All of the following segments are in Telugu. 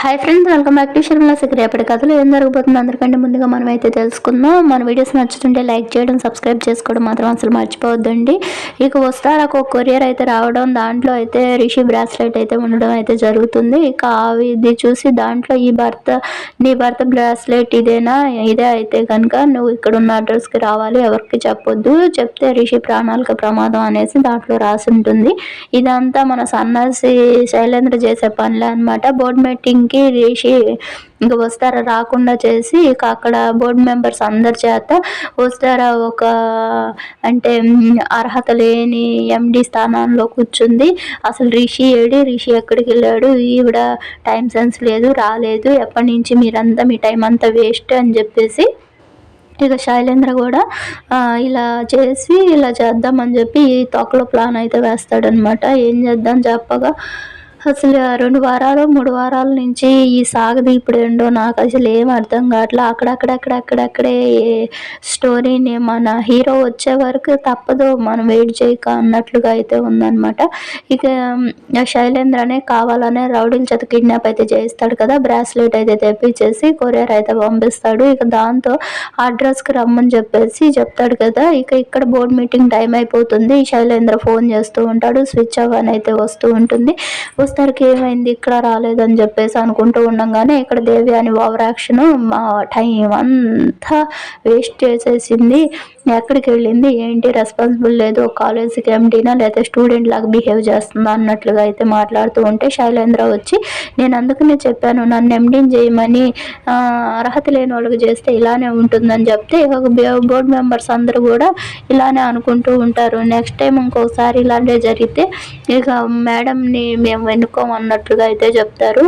Hi friends welcome back to శర్మల సిక్ రేపటి కథలు ఏం జరగబోతుందో అందరికంటే ముందుగా మనం అయితే తెలుసుకుందాం. మన వీడియోస్ నచ్చుతుంటే లైక్ చేయడం సబ్స్క్రైబ్ చేసుకోవడం మాత్రం అసలు మర్చిపోవద్దండి. ఇక వస్తారకు ఒక కొరియర్ అయితే రావడం దాంట్లో అయితే రిషి బ్రాస్లెట్ అయితే ఉండడం అయితే జరుగుతుంది. ఇక అవి ఇది చూసి దాంట్లో ఈ భర్త నీ భర్త బ్రాస్లెట్ ఇదేనా? ఇదే అయితే కనుక నువ్వు ఇక్కడ ఉన్న అడ్రస్కి రావాలి ఎవరికి చెప్పొద్దు. చెప్తే రిషి ప్రాణాలకు ప్రమాదం అనేసి దాంట్లో రాసి ఉంటుంది. ఇదంతా మన సన్నాసి శైలేంద్ర చేసే పనులే అనమాట బోర్డు మీటింగ్కి రిషి ఇంక వస్తారా రాకుండా చేసి ఇక అక్కడ బోర్డు మెంబర్స్ అందరి చేత వస్తారా ఒక అంటే అర్హత లేని ఎండి స్థానంలో కూర్చుంది. అసలు రిషి ఏడి? రిషి ఎక్కడికి వెళ్ళాడు? ఈవిడ టైం సెన్స్ లేదు రాలేదు. ఎప్పటి నుంచి మీరంతా మీ టైం అంతా వేస్ట్ అని చెప్పేసి ఇక శైలేంద్ర కూడా ఇలా చేసి ఇలా చేద్దామని చెప్పి ఈ తొక్కలో ప్లాన్ అయితే వేస్తాడనమాట ఏం చేద్దాం చెప్పగా అసలు ఆ రెండు వారాలు మూడు వారాల నుంచి ఈ సాగది ఇప్పుడు ఏంటో నాకు అసలు ఏం అర్థం కావట్లే. అక్కడక్కడక్కడక్కడక్కడే స్టోరీని మన హీరో వచ్చే వరకు తప్పదు. మనం వెయిట్ చేయక అన్నట్లుగా అయితే ఉందన్నమాట. ఇక శైలేంద్ర అనే శైలేంద్రనే కావాలనే రౌడీల చేత కిడ్నాప్ అయితే చేయిస్తాడు కదా. బ్రాస్లెట్ అయితే తెప్పించేసి కొరియర్ అయితే పంపిస్తాడు. ఇక దాంతో అడ్రస్కి రమ్మని చెప్పేసి చెప్తాడు కదా. ఇక ఇక్కడ బోర్డు మీటింగ్ టైం అయిపోతుంది. శైలేంద్ర ఫోన్ చేస్తూ ఉంటాడు. స్విచ్ ఆఫ్ అని అయితే వస్తూ ఉంటుంది. వస్తారికి ఏమైంది? ఇక్కడ రాలేదని చెప్పేసి అనుకుంటూ ఉండగానే ఇక్కడ దేవి అని ఓవర్ యాక్షన్ మా టైం అంతా వేస్ట్ చేసేసింది. ఎక్కడికి వెళ్ళింది ఏంటి రెస్పాన్సిబుల్ లేదు కాలేజీకి ఎండీనా లేదా స్టూడెంట్ లాగా బిహేవ్ చేస్తుందా అన్నట్లుగా అయితే మాట్లాడుతూ ఉంటే శైలేంద్ర వచ్చి నేను అందుకనే చెప్పాను నన్ను ఎండీని చేయమని అర్హత లేని వాళ్ళకి చేస్తే ఇలానే ఉంటుందని చెప్తే ఇక బోర్డు మెంబర్స్ అందరూ కూడా ఇలానే అనుకుంటూ ఉంటారు. నెక్స్ట్ టైం ఇంకోసారి ఇలాంటివి జరిగితే ఇక మేడంని మేము వెనుకోమన్నట్లుగా అయితే చెప్తారు.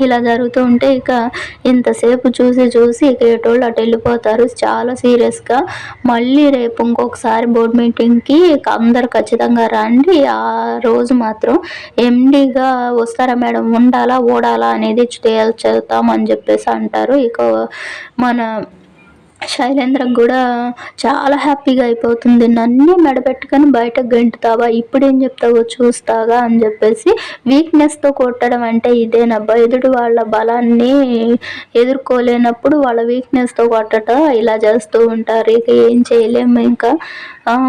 ఇలా జరుగుతూ ఉంటే ఇక ఇంతసేపు చూసి చూసి ఇక ఎటోళ్ళు అటు వెళ్ళిపోతారు. చాలా సీరియస్గా. మళ్ళీ రేపు ఇంకొకసారి బోర్డ్ మీటింగ్కి ఇక అందరు ఖచ్చితంగా రండి. ఆ రోజు మాత్రం ఎండిగా వస్తారా మేడం? ఉండాలా ఓడాలా అనేది తేల్చేద్దామని చెప్పేసి అంటారు. ఇక మన శైలేంద్రకు కూడా చాలా హ్యాపీగా అయిపోతుంది. నన్ను మెడపెట్టుకొని బయటకు గెంటుతావా? ఇప్పుడేం చెప్తావో చూస్తాగా అని చెప్పేసి వీక్నెస్తో కొట్టడం అంటే ఇదేనబ్బా ఎదుటి వాళ్ళ బలాన్ని ఎదుర్కోలేనప్పుడు వాళ్ళ వీక్నెస్తో కొట్టట ఇలా చేస్తూ ఉంటారు. ఇక ఏం చేయలేము ఇంకా.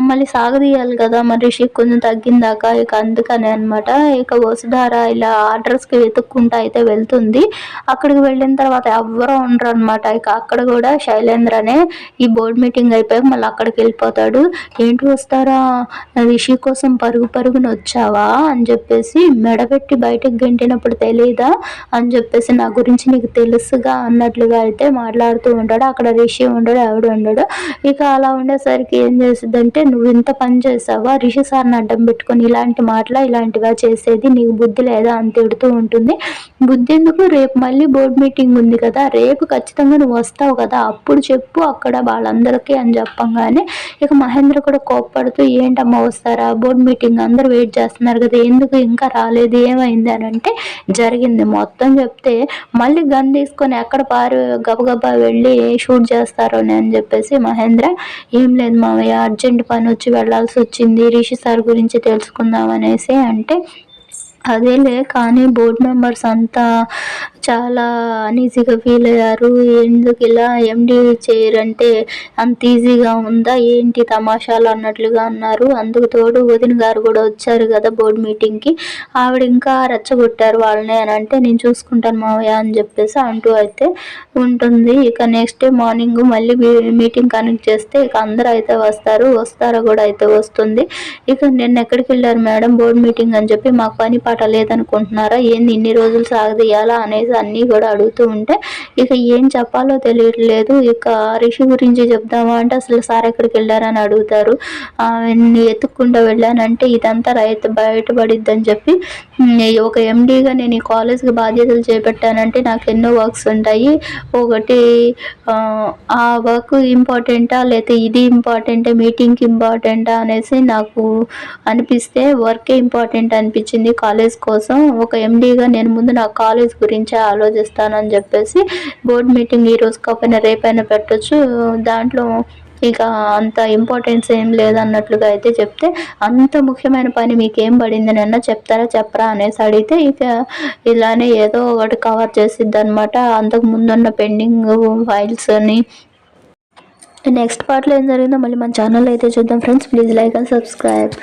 మళ్ళీ సాగదీయాలి కదా. మరి రిషి కొంచెం తగ్గిందాక ఇక అందుకని అనమాట ఇక వసుధార ఇలా ఆర్డర్స్కి వెతుక్కుంటూ అయితే వెళ్తుంది. అక్కడికి వెళ్ళిన తర్వాత ఎవ్వరూ ఉండరు అనమాట ఇక అక్కడ కూడా శైలేంద్రనే ఈ బోర్డు మీటింగ్ అయిపోయి మళ్ళీ అక్కడికి వెళ్ళిపోతాడు. ఏంటి వస్తారా? రిషి కోసం పరుగు పరుగున వచ్చావా? అని చెప్పేసి మెడబెట్టి బయటకు గెంటినప్పుడు తెలియదా అని చెప్పేసి నా గురించి నీకు తెలుసుగా అన్నట్లుగా అయితే మాట్లాడుతూ ఉంటాడు. అక్కడ రిషి ఉండడు ఎవడు ఉండడు. ఇక అలా ఉండేసరికి ఏం ఏంటంటే నువ్వు ఇంత పని చేసావా? రిషి సార్ని అడ్డం పెట్టుకొని ఇలాంటి మాటలా ఇలాంటివా చేసేది? నీకు బుద్ధి లేదా అని తిడుతూ ఉంటుంది. బుద్ధి ఎందుకు? రేపు మళ్ళీ బోర్డు మీటింగ్ ఉంది కదా. రేపు ఖచ్చితంగా నువ్వు వస్తావు కదా. అప్పుడు చెప్పు అక్కడ వాళ్ళందరికీ అని చెప్పంగానే ఇక మహేంద్ర కూడా కోప్పడుతూ ఏంటమ్మా వస్తారా? బోర్డ్ మీటింగ్ అందరూ వెయిట్ చేస్తున్నారు కదా. ఎందుకు ఇంకా రాలేదు? ఏమైంది? అని అంటే జరిగింది. మొత్తం చెప్తే మళ్ళీ గన్ తీసుకొని ఎక్కడ పారు గబగబా వెళ్ళి షూట్ చేస్తారో అని చెప్పేసి మహేంద్ర ఏం లేదు మామయ్య అర్జెంట్ పని వచ్చి వెళ్ళాల్సి వచ్చింది. రిషి సార్ గురించి తెలుసుకుందాం అనేసి అంటే అదేలే కానీ బోర్డ్ మెంబర్స్ అంతా చాలా అనీజీగా ఫీల్ అయ్యారు. ఎందుకు ఇలా ఎండి చేయరంటే అంత ఈజీగా ఉందా? ఏంటి తమాషాలు అన్నట్లుగా అన్నారు. అందుకు తోడు వదిన గారు కూడా వచ్చారు కదా బోర్డ్ మీటింగ్కి ఆవిడ ఇంకా రెచ్చగొట్టారు వాళ్ళని అని అంటే నేను చూసుకుంటాను మావయ్య అని చెప్పేసి అంటూ అయితే ఉంటుంది. ఇక నెక్స్ట్ డే మార్నింగ్ మళ్ళీ మీటింగ్ కనెక్ట్ చేస్తే ఇక అందరూ అయితే వస్తారు. వస్తారా కూడా అయితే వస్తుంది. ఇక నిన్న ఎక్కడికి వెళ్ళారు మేడం బోర్డు మీటింగ్ అని చెప్పి? మాకు పని పాట లేదనుకుంటున్నారా? ఏంది ఇన్ని రోజులు సాగదీయాలా? అనేసి అన్నీ కూడా అడుగుతూ ఉంటే ఇక ఏం చెప్పాలో తెలియట్లేదు. ఇక రిషి గురించి చెప్దామా అంటే అసలు సార్ ఎక్కడికి వెళ్ళారని అడుగుతారు. ఆమెన్ని వెళ్ళానంటే ఇదంతా రైతు బయటపడిద్దని చెప్పి ఒక ఎండీగా నేను ఈ కాలేజ్కి బాధ్యతలు చేపట్టానంటే నాకు ఎన్నో వర్క్స్ ఉంటాయి. ఒకటి ఆ, వర్క్ ఇంపార్టెంటా లేకపోతే ఇది ఇంపార్టెంటే మీటింగ్కి ఇంపార్టెంటా అనేసి నాకు అనిపిస్తే వర్కే ఇంపార్టెంట్ అనిపించింది. కాలేజ్ కోసం ఒక ఎండీగా నేను ముందు నా కాలేజ్ గురించి ఆలోచిస్తానని చెప్పేసి బోర్డ్ మీటింగ్ ఈ రోజు కాకపోయినా రేపైనా పెట్టొచ్చు. దాంట్లో ఇక అంత ఇంపార్టెన్స్ ఏం లేదన్నట్లుగా అయితే చెప్తే అంత ముఖ్యమైన పని మీకు ఏం పడింది నిన్న చెప్తారా చెప్పరా అనేసి అడిగితే ఇక ఇలానే ఏదో ఒకటి కవర్ చేసిద్ది అనమాట అంతకు ముందున్న పెండింగ్ ఫైల్స్ని నెక్స్ట్ పార్ట్లో ఏం జరిగిందో మళ్ళీ మన ఛానల్ అయితే చూద్దాం. Friends please like and subscribe